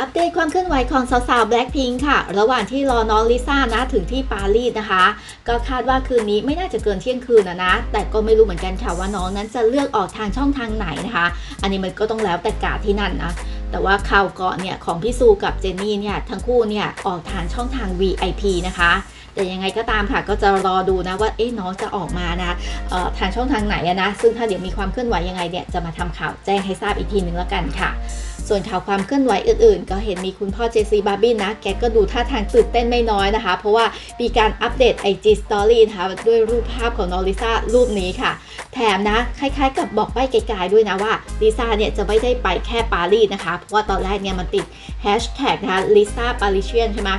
อัปเดตความเคลื่อนไหวของสาวๆ Blackpink ค่ะ ระหว่างที่รอน้องลิซ่านะถึงที่ปารีสนะคะ ก็คาดว่าคืนนี้ไม่น่าจะเกินเที่ยงคืนนะนะ แต่ก็ไม่รู้เหมือนกันค่ะว่าน้องนั้นจะเลือกออกทางช่องทางไหนนะคะ อันนี้มันก็ต้องแล้วแต่กาที่นั่นนะแต่ว่าข่าวเก่อนเนี่ยของพี่ซูกับเจนนี่เนี่ยทั้งคู่เนี่ยออกทางช่องทาง VIP นะคะ แต่ยังไงก็ตามค่ะก็จะรอดูนะว่าเอ๊ะน้องจะออกมานะเอ่อทางช่องทางไหนนะซึ่งถ้าเดี๋ยวมีความเคลื่อนไหวยังไงเนี่ยจะมาทำข่าวแจ้งให้ทราบอีกทีนึงแล้วกันค่ะ ส่วนข่าวความเคลื่อนไหวอื่นๆ ก็เห็นมีคุณพ่อเจซีบาร์บินนะ แกก็ดูท่าทางตื่นเต้นไม่น้อยนะคะ เพราะว่ามีการอัปเดต IG Story นะคะด้วยรูปภาพของน้องลิซ่ารูปนี้ค่ะ แถมนะ คล้ายๆ กับบอกใบ้ไกลๆด้วยนะว่าลิซ่าเนี่ยจะไม่ได้ไปแค่ปารีสนะคะ เพราะว่าตอนแรกเนี่ยมันติดแฮชแท็กนะคะลิซ่าปาริเชียนใช่ไหม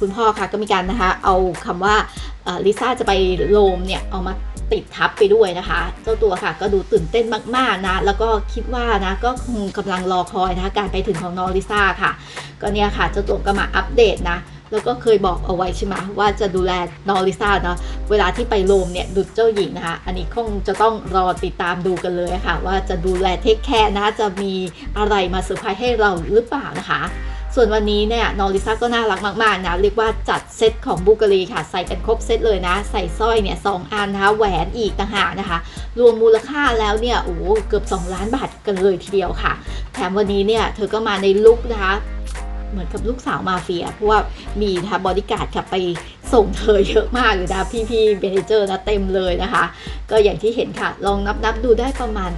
คุณพ่อค่ะก็มีการนะคะเอาคำว่าลิซ่าจะไปโรมเนี่ยเอามา ติดทับไปด้วยนะคะ เจ้าตัวค่ะก็ดูตื่นเต้นมากๆนะ แล้วก็คิดว่านะก็คงกำลังรอคอยนะคะการไปถึงของน้องลิซ่าค่ะ ก็เนี่ยค่ะเจ้าตัวก็มาอัปเดตนะแล้วก็เคยบอกเอาไว้ใช่ไหมว่าจะดูแลน้องลิซ่าเนาะเวลาที่ไปโรมเนี่ยดุจเจ้าหญิงนะคะ อันนี้คงจะต้องรอติดตามดูกันเลยค่ะ ว่าจะดูแลเทคแคร์นะจะมีอะไรมาเซอร์ไพรส์ให้เราหรือเปล่านะคะ ส่วนวันนี้เนี่ยนองลิซ่าก็น่ารักมากๆนะเรียกว่าจัดเซตของบุกรีค่ะ ใส่กันครบเซตเลยนะ ใส่สร้อยเนี่ยสองอันนะคะแหวนอีกต่างหากนะคะ รวมมูลค่าแล้วเนี่ยโอ้เกือบ 2 ล้านบาทกันเลยทีเดียวค่ะ แถมวันนี้เนี่ยเธอก็มาในลุคนะคะเหมือนกับลูกสาวมาเฟีย เพราะว่ามีนะคะบอดี้การ์ดขับไปส่งเธอเยอะมากเลยนะพี่ๆเบเนเจอร์นะเต็มเลยนะคะ ก็อย่างที่เห็นค่ะ ลองนับนับๆดูได้ประมาณ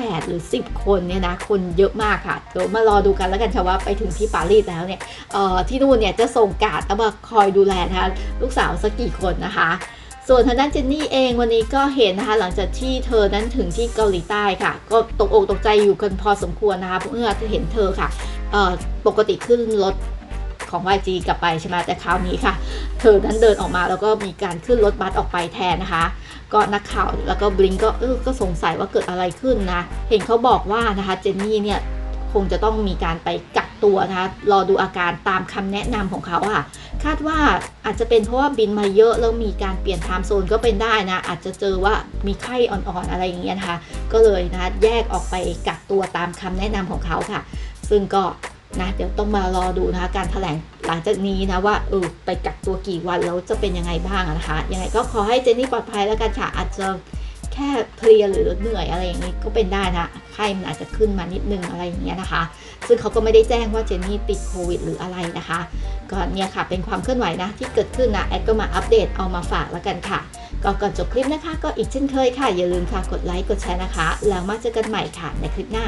8 หรือ 10 คนเนี่ยนะคนเยอะมากค่ะเดี๋ยวมารอดูกันแล้วกันค่ะว่าไปถึงที่ปารีสแล้วเนี่ยเอ่อที่นู่นเนี่ยจะส่งการ์ดเอามาคอยดูแลนะคะลูกสาวสักกี่คนนะคะส่วนทางด้านเจนนี่เองวันนี้ก็เห็นนะคะ หลังจากที่เธอนั้นถึงที่เกาหลีใต้ค่ะ ก็ตกอกตกใจอยู่กันพอสมควรนะคะเมื่อเห็นเธอค่ะเอ่อปกติขึ้นรถ ของ YG กลับไปใช่ไหมแต่คราวนี้ค่ะ เธอนั้นเดินออกมาแล้วก็มีการขึ้นรถบัสออกไปแทนนะคะ ก็นักข่าวแล้วก็บลิงก็เออก็สงสัยว่าเกิดอะไรขึ้นนะ เห็นเขาบอกว่านะคะเจนนี่เนี่ยคงจะต้องมีการไปกักตัวนะคะรอดูอาการตามคำแนะนำของเขาอะคาดว่าอาจจะเป็นเพราะว่าบินมาเยอะแล้วมีการเปลี่ยนไทม์โซนก็เป็นได้นะ อาจจะเจอว่ามีไข้อ่อนๆอะไรอย่างเงี้ยนะคะ ก็เลยนะแยกออกไปกักตัวตามคำแนะนำของเขาค่ะ ซึ่งก็ นะเดี๋ยวต้องมารอดูนะคะการแถลงหลังจากนี้นะว่าเออไปกักตัวกี่วันแล้วจะเป็นยังไงบ้างนะคะยังไงก็ขอให้เจนนี่ปลอดภัยแล้วกันค่ะอาจจะแค่เพลียหรือเหนื่อยอะไรอย่างนี้ก็เป็นได้นะไข้มันอาจจะขึ้นมานิดนึงอะไรอย่างเงี้ยนะคะ ซึ่งเขาก็ไม่ได้แจ้งว่าเจนนี่ติดโควิดหรืออะไรนะคะก็เนี่ยค่ะเป็นความเคลื่อนไหวนะที่เกิดขึ้นนะแอดก็มาอัปเดตเอามาฝากแล้วกันค่ะก็ก่อนจบคลิปนะคะ ก็อีกเช่นเคยค่ะ อย่าลืมค่ะกดไลค์กดแชร์นะคะ แล้วมาเจอกันใหม่ค่ะในคลิปหน้า